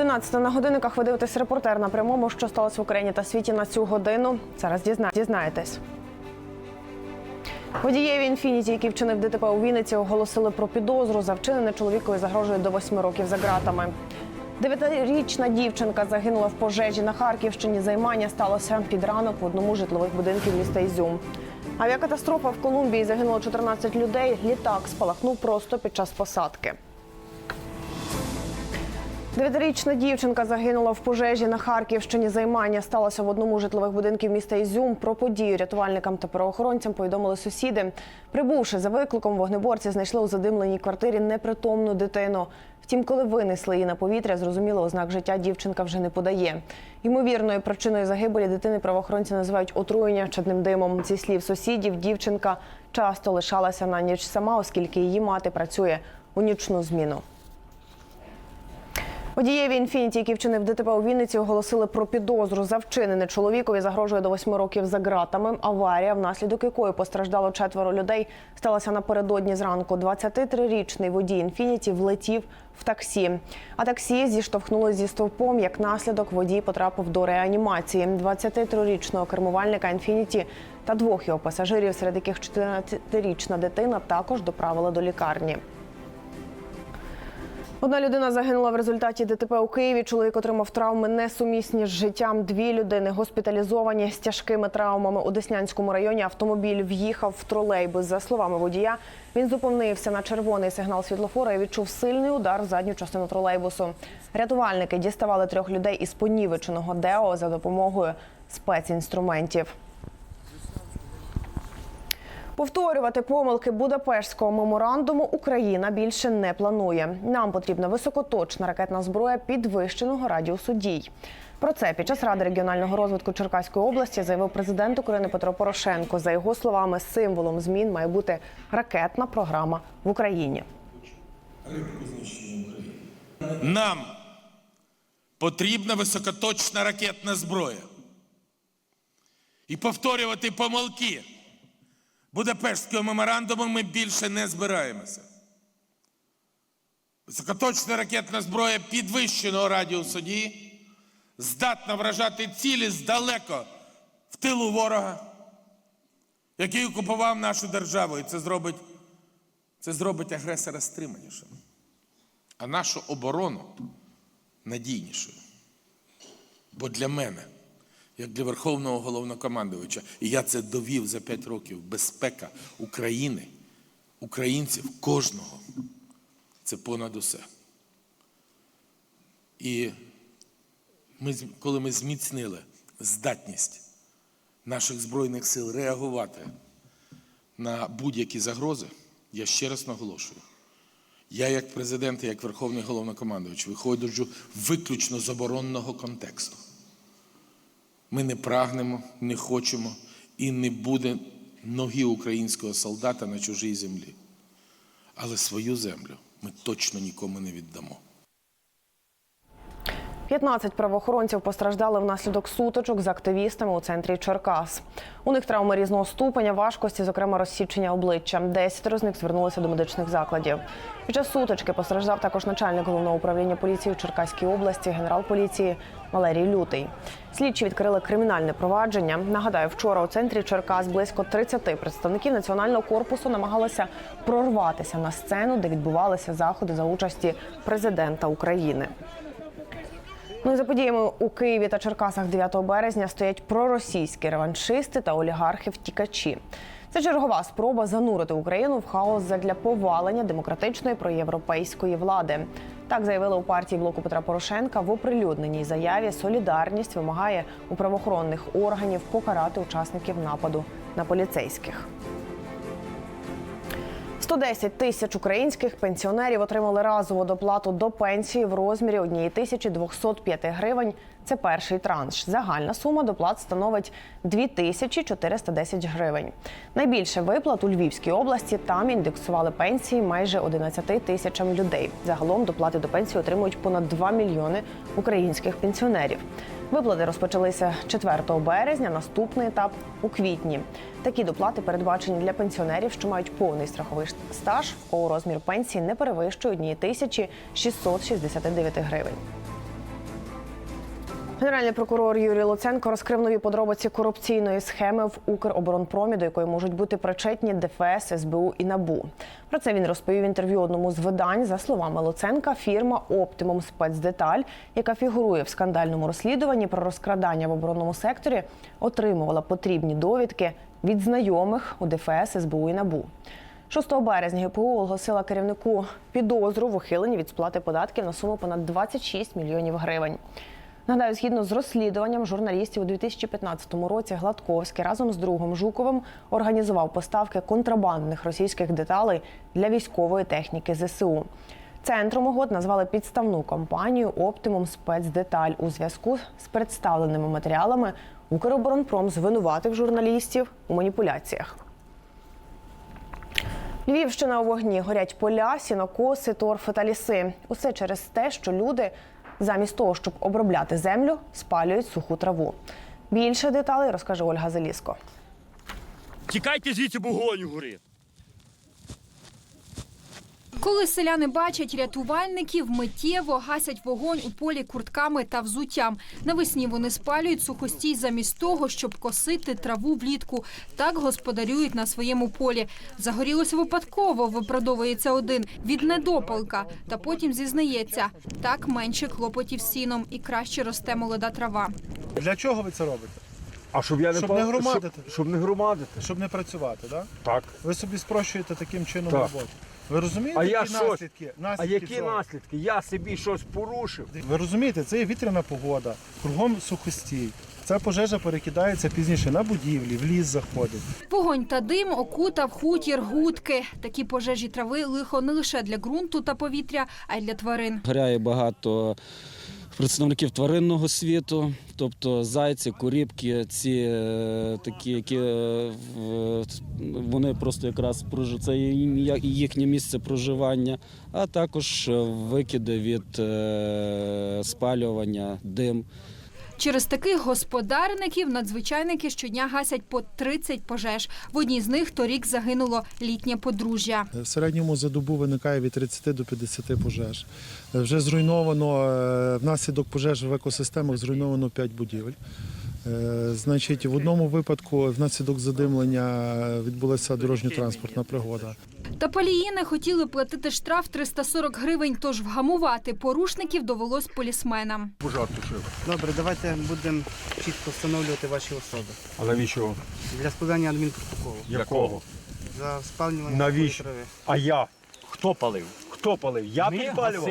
11 на годинниках ви дивитесь репортер на прямому, що сталося в Україні та світі на цю годину. Зараз дізна- дізнаєтесь. Водієві інфініті, який вчинив ДТП у Вінниці, оголосили про підозру. За вчинене чоловікові загрожує до 8 років за ґратами. Дев'ятирічна дівчинка загинула в пожежі на Харківщині. Займання сталося під ранок в одному житлових будинків міста Ізюм. Авіакатастрофа в Колумбії загинуло 14 людей. Літак спалахнув просто під час посадки. Дев'ятирічна дівчинка загинула в пожежі на Харківщині. Займання сталося в одному з житлових будинків міста Ізюм. Про подію рятувальникам та правоохоронцям повідомили сусіди. Прибувши за викликом, вогнеборці знайшли у задимленій квартирі непритомну дитину. Втім, коли винесли її на повітря, зрозуміло, ознак життя дівчинка вже не подає. Ймовірною причиною загибелі дитини правоохоронці називають отруєння чадним димом. Зі слів сусідів, дівчинка часто лишалася на ніч сама, оскільки її мати працює у нічну зміну. Водієві інфініті, який вчинив ДТП у Вінниці, оголосили про підозру за вчинене чоловікові загрожує до 8 років за ґратами. Аварія, внаслідок якої постраждало четверо людей, сталася напередодні зранку. 23-річний водій інфініті влетів в таксі. А таксі зіштовхнулося зі стовпом. Як наслідок водій потрапив до реанімації. 23-річного кермувальника інфініті та двох його пасажирів, серед яких 14-річна дитина, також доправили до лікарні. Одна людина загинула в результаті ДТП у Києві. Чоловік отримав травми несумісні з життям. Дві людини госпіталізовані з тяжкими травмами у Деснянському районі. Автомобіль в'їхав в тролейбус. За словами водія, він зупинився на червоний сигнал світлофора і відчув сильний удар в задню частину тролейбусу. Рятувальники діставали трьох людей із понівеченого део за допомогою спецінструментів. Повторювати помилки Будапештського меморандуму Україна більше не планує. Нам потрібна високоточна ракетна зброя підвищеного радіусу дій. Про це під час ради регіонального розвитку Черкаської області заявив президент України Петро Порошенко. За його словами, символом змін має бути ракетна програма в Україні. Нам потрібна високоточна ракетна зброя. І повторювати помилки Будапештського меморандуму ми більше не збираємося. Високоточна ракетна зброя підвищеного радіусу дії здатна вражати цілі здалеко в тилу ворога, який окупував нашу державу. І це зробить, це зробить агресора стриманішим а нашу оборону надійнішою. Бо для мене, як для Верховного головнокомандувача, і я це довів за 5 років, безпека України, українців, кожного це понад усе. І ми, коли ми зміцнили здатність наших Збройних сил реагувати на будь-які загрози, я ще раз наголошую. Я, як президент і як Верховний головнокомандувач, виходжу виключно з оборонного контексту. Ми не прагнемо, не хочемо і не буде ноги українського солдата на чужій землі. Але свою землю ми точно нікому не віддамо. 15 правоохоронців постраждали внаслідок сутичок з активістами у центрі Черкас. У них травми різного ступеня, важкості, зокрема розсічення обличчя. Десятеро з них звернулися до медичних закладів. Під час сутички постраждав також начальник головного управління поліції у Черкаській області, генерал поліції Валерій Лютий. Слідчі відкрили кримінальне провадження. Нагадаю, вчора у центрі Черкас близько 30 представників національного корпусу намагалися прорватися на сцену, де відбувалися заходи за участі президента України. Ну і за подіями у Києві та Черкасах 9 березня стоять проросійські реваншисти та олігархи-втікачі. Це чергова спроба занурити Україну в хаос задля повалення демократичної проєвропейської влади. Так заявили у партії блоку Петра Порошенка в оприлюдненій заяві. Солідарність вимагає у правоохоронних органів покарати учасників нападу на поліцейських. 110 тисяч українських пенсіонерів отримали разову доплату до пенсії в розмірі 1205 гривень. Це перший транш. Загальна сума доплат становить 2410 гривень. Найбільше виплат у Львівській області. Там індексували пенсії майже 11 тисячам людей. Загалом доплати до пенсії отримують понад 2 мільйони українських пенсіонерів. Виплати розпочалися 4 березня. Наступний етап у квітні. Такі доплати передбачені для пенсіонерів, що мають повний страховий стаж, в кого розмір пенсії не перевищує 1669 гривень. Генеральний прокурор Юрій Луценко розкрив нові подробиці корупційної схеми в Укроборонпромі, до якої можуть бути причетні ДФС, СБУ і НАБУ. Про це він розповів інтерв'ю одному з видань. За словами Луценка, фірма Оптимум Спецдеталь, яка фігурує в скандальному розслідуванні про розкрадання в оборонному секторі, отримувала потрібні довідки від знайомих у ДФС, СБУ і НАБУ. 6 березня ГПУ оголосила керівнику підозру в ухиленні від сплати податків на суму понад 26 мільйонів гривень. Нагадаю, згідно з розслідуванням журналістів у 2015 році Гладковський разом з другом Жуковим організував поставки контрабандних російських деталей для військової техніки ЗСУ. Центром угод назвали підставну компанію Оптимум Спецдеталь у зв'язку з представленими матеріалами. Укроборонпром звинуватив журналістів у маніпуляціях. Львівщина у вогні горять поля, сінокоси, торфи та ліси. Усе через те, що люди замість того, щоб обробляти землю, спалюють суху траву. Більше деталей розкаже Ольга Заліско. Тікайте звідси, бо вогонь горить. Коли селяни бачать рятувальників, миттєво гасять вогонь у полі куртками та взуттям. Навесні вони спалюють сухостій замість того, щоб косити траву влітку. Так господарюють на своєму полі. Загорілося випадково, виправдовується один від недопалка. Та потім зізнається, так менше клопотів сіном і краще росте молода трава. Для чого ви це робите? А щоб я не Щоб не громадити. Щоб, щоб не громадити. Щоб не працювати, так? Так. Ви собі спрощуєте таким чином Так. роботу. Ви розумієте, А я які що? наслідки? А наслідки які цього? наслідки? Я собі щось порушив. Ви розумієте, це є вітряна погода, кругом сухостій. Ця пожежа перекидається пізніше на будівлі, в ліс заходить. Вогонь та дим окутав хутір гудки. Такі пожежі трави лихо не лише для ґрунту та повітря, а й для тварин. Горяє багато представників тваринного світу, тобто зайці, куріпки, ці е, такі, які е, вони просто якраз це їхнє місце проживання, а також е, викиди від спалювання, дим. Через таких господарників надзвичайники щодня гасять по 30 пожеж. В одній з них торік загинуло літнє подружжя. В середньому за добу виникає від 30 до 50 пожеж. Вже зруйновано е, внаслідок пожеж в екосистемах зруйновано 5 будівель. Е, Значить, в одному випадку внаслідок задимлення відбулася дорожньо-транспортна пригода. Та палії не хотіли платити штраф 340 гривень, тож вгамувати порушників довелось полісменам. Пожар. Добре, давайте будемо чітко встановлювати ваші особи А навіщо? для складання адмінпротоколу Якого? за спалювання Навіщо? А я? Хто палив? Хто палив? Я підпалював?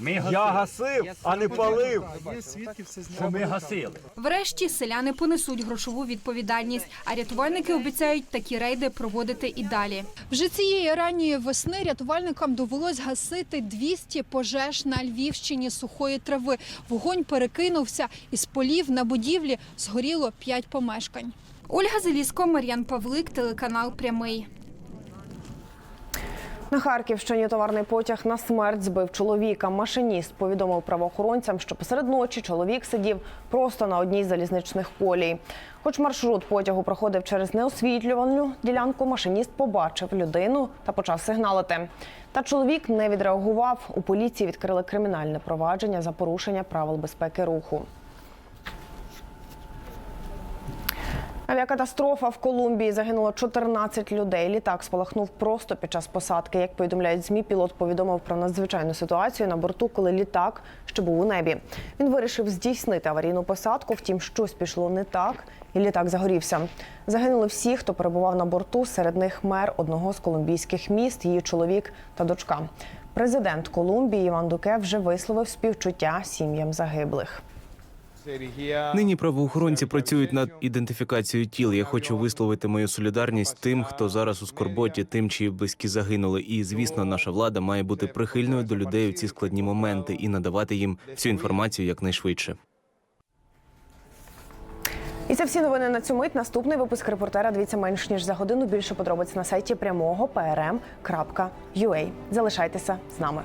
Ми Я гасив, а не палив. Є свідки, все Що ми гасили? Врешті селяни понесуть грошову відповідальність, а рятувальники обіцяють такі рейди проводити і далі. Вже цієї ранньої весни рятувальникам довелось гасити 200 пожеж на Львівщині сухої трави. Вогонь перекинувся із полів на будівлі. Згоріло 5 помешкань. Ольга Зеліско, Мар'ян Павлик, телеканал Прямий. На Харківщині товарний потяг на смерть збив чоловіка. Машиніст повідомив правоохоронцям, що посеред ночі чоловік сидів просто на одній з залізничних колій. Хоч маршрут потягу проходив через неосвітлювану ділянку, машиніст побачив людину та почав сигналити. Та чоловік не відреагував. У поліції відкрили кримінальне провадження за порушення правил безпеки руху. Авіакатастрофа в Колумбії загинуло 14 людей. Літак спалахнув просто під час посадки. Як повідомляють змі, пілот повідомив про надзвичайну ситуацію на борту, коли літак ще був у небі. Він вирішив здійснити аварійну посадку. Втім, щось пішло не так, і літак загорівся. Загинули всі, хто перебував на борту. Серед них мер одного з колумбійських міст, її чоловік та дочка. Президент Колумбії Іван Дуке вже висловив співчуття сім'ям загиблих. Нині правоохоронці працюють над ідентифікацією тіл. Я хочу висловити мою солідарність тим, хто зараз у скорботі, тим, чиї близькі загинули. І звісно, наша влада має бути прихильною до людей у ці складні моменти і надавати їм всю інформацію якнайшвидше. І це всі новини на цю мить. Наступний випуск репортера дивіться менш ніж за годину. Більше подробиць на сайті прямого prm.ua. Залишайтеся з нами.